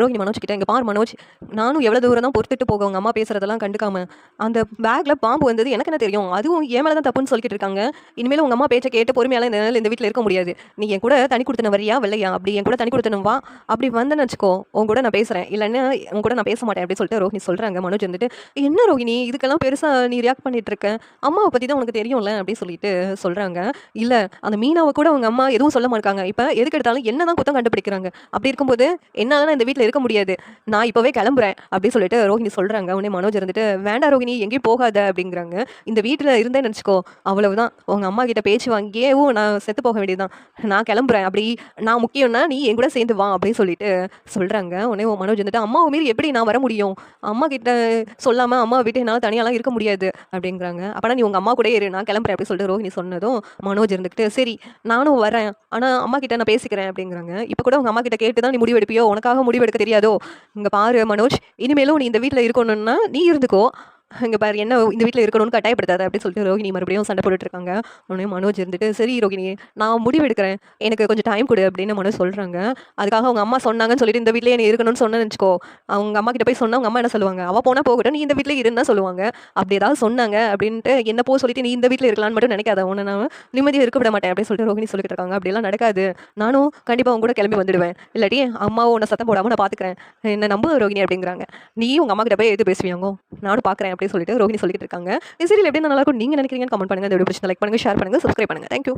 ரோஹிணி மனோஜ் கிட்ட இங்கே பார் மனோஜ் நானும் எவ்வளோ தூரம் தான் பொறுத்துட்டு போக உங்கள் அம்மா பேசுகிறதெல்லாம் கண்டுக்காம அந்த பேக்கில் பாம்பு வந்தது எனக்கு என்ன தெரியும்? அதுவும் ஏன் மேலே தான் தப்புன்னு சொல்லிட்டு இருக்காங்க. இனிமேல் உங்கள் அம்மா பேச்சை கேட்டு பொறுமையால இந்த நாள் இந்த வீட்டில் இருக்க முடியாது. நீ என் கூட தனி கொடுத்தன வரியா வெள்ளையா? அப்படி என் கூட தனி கொடுத்தனும் வா. அப்படி வந்தேன்னு வச்சுக்கோ உன் கூட நான் பேசுகிறேன் இல்லைன்னா உன் கூட நான் பேச மாட்டேன் அப்படி சொல்லிட்டு ரோஹிணி சொல்கிறாங்க மனோஜ் வந்துட்டு என்ன ரோஹிணி இதுக்கெல்லாம் பெருசாக நீ ரியாக்ட் பண்ணிட்டு இருக்க? அம்மாவை பற்றி தான் உனக்கு தெரியும்ல? அப்படின்னு சொல்லிட்டு சொல்கிறாங்க இல்லை அந்த மீனாவை கூட அவங்க அம்மா எதுவும் சொல்ல மாட்டாங்க. இப்போ எதுக்கு எடுத்தாலும் என்ன தான் குத்தம் கண்டுபிடிக்கிறாங்க. அப்படி இருக்கும்போது என்னால் இந்த வீட்டில் இருக்க முடியாது. நான் இப்போவே கிளம்புறேன் அப்படின்னு சொல்லிட்டு ரோஹிணி சொல்கிறாங்க உடனே மனோஜ் இருந்துட்டு வேண்டாம் ரோஹிணி எங்கேயும் போகாத அப்படிங்கிறாங்க. இந்த வீட்டில் இருந்தே நினச்சிக்கோ. அவ்வளவுதான். உங்கள் அம்மா கிட்ட பேச்சு வாங்கியே ஓ நான் செத்து போக வேண்டியதுதான். நான் கிளம்புறேன். அப்படி நான் முக்கியம்னா நீ என் கூட சேர்ந்து வா அப்படின்னு சொல்லிட்டு சொல்கிறாங்க உடனே உன் மனோஜ் வந்துட்டு அம்மாவை மீறி எப்படி நான் வர முடியும்? அம்மா கிட்ட சொல்லாமல் அம்மா விட்டு என்னால் தனியாலாம் இருக்க முடியாது அப்படிங்கிறாங்க. அப்போனா நீ உங்கள் அம்மா கூட இரு. நான் கிளம்புறேன் அப்படின்னு சொல்லிட்டு ரோஹிணி சொன்னதும் மனோஜ் இருந்துக்கிட்டு சரி நானும் வரேன். ஆனால் அம்மா கிட்ட நான் பேசிக்கிறேன் அப்படிங்கிறாங்க. இப்போ கூட உங்கள் அம்மா கிட்ட கேட்டு தான் நீ முடிவெடுப்பியோ? உனக்காக முடிவெடுக்க தெரியாதோ? இங்கே பாரு மனோஜ் இனிமேலும் நீ இந்த வீட்டில் இருக்கணும்னா நீ இருந்துக்கோ. இங்கே பாரு என்ன இந்த வீட்டில் இருக்கணும்னு கட்டாயப்படுத்தாது அப்படின்னு சொல்லிட்டு ரோஹிணி மறுபடியும் சண்டை போட்டுட்டு இருக்காங்க உடனே மனோஜ் இருந்துட்டு சரி ரோஹிணி நான் முடிவு எடுக்கிறேன் எனக்கு கொஞ்சம் டைம் கொடு அப்படின்னு மனோஜ் சொல்கிறாங்க அதுக்காக அவங்க அம்மா சொன்னாங்கன்னு சொல்லிட்டு இந்த வீட்டிலே என்ன இருக்கணும்னு சொன்னேன்னு நினச்சிக்கோ அவங்க அம்மா கிட்ட போய் சொன்னால் அவங்க அம்மா என்ன சொல்லுவாங்க? அவள் போனால் போகட்டும் நீ இந்த வீட்டில் இருந்தால் சொல்லுவாங்க. அப்படி ஏதாவது சொன்னாங்க அப்படின்ட்டு என்ன போ சொல்லிட்டு நீ இந்த வீட்டில் இருக்கலாம்னு மட்டும் நினைக்காத. உன்னை நான் நிம்மதியாக இருக்க விட மாட்டேன் அப்படின்னு சொல்லிட்டு ரோஹிணி சொல்லிட்டு இருக்காங்க. அப்படிலாம் நடக்காது. நானும் கண்டிப்பாக அவங்க கூட கிளம்பி வந்துடுவேன். இல்லாட்டி அம்மாவும் உன்னை சத்தம் போடாமல் நான் பார்த்துக்கிறேன் என்ன நம்பு ரோஹிணி அப்படிங்கிறாங்க. நீ உங்கள் அம்மா கிட்ட போய் எது பேசுவீங்க நானும் பார்க்குறேன் அப்படின்னு சொல்லிட்டு ரோஹினி சொல்லிட்டு இருக்காங்க. இந்த சீரியல் எப்படி நல்லா இருக்கும் நீங்கள் நினைக்கிறீங்கன்னு கமெண்ட் பண்ணுங்க. இந்த வீடியோ பிடிச்சி லைக் பண்ணுங்க ஷேர் பண்ணுங்க சப்ஸ்கிரைப் பண்ணுங்க. தேங்க்யூ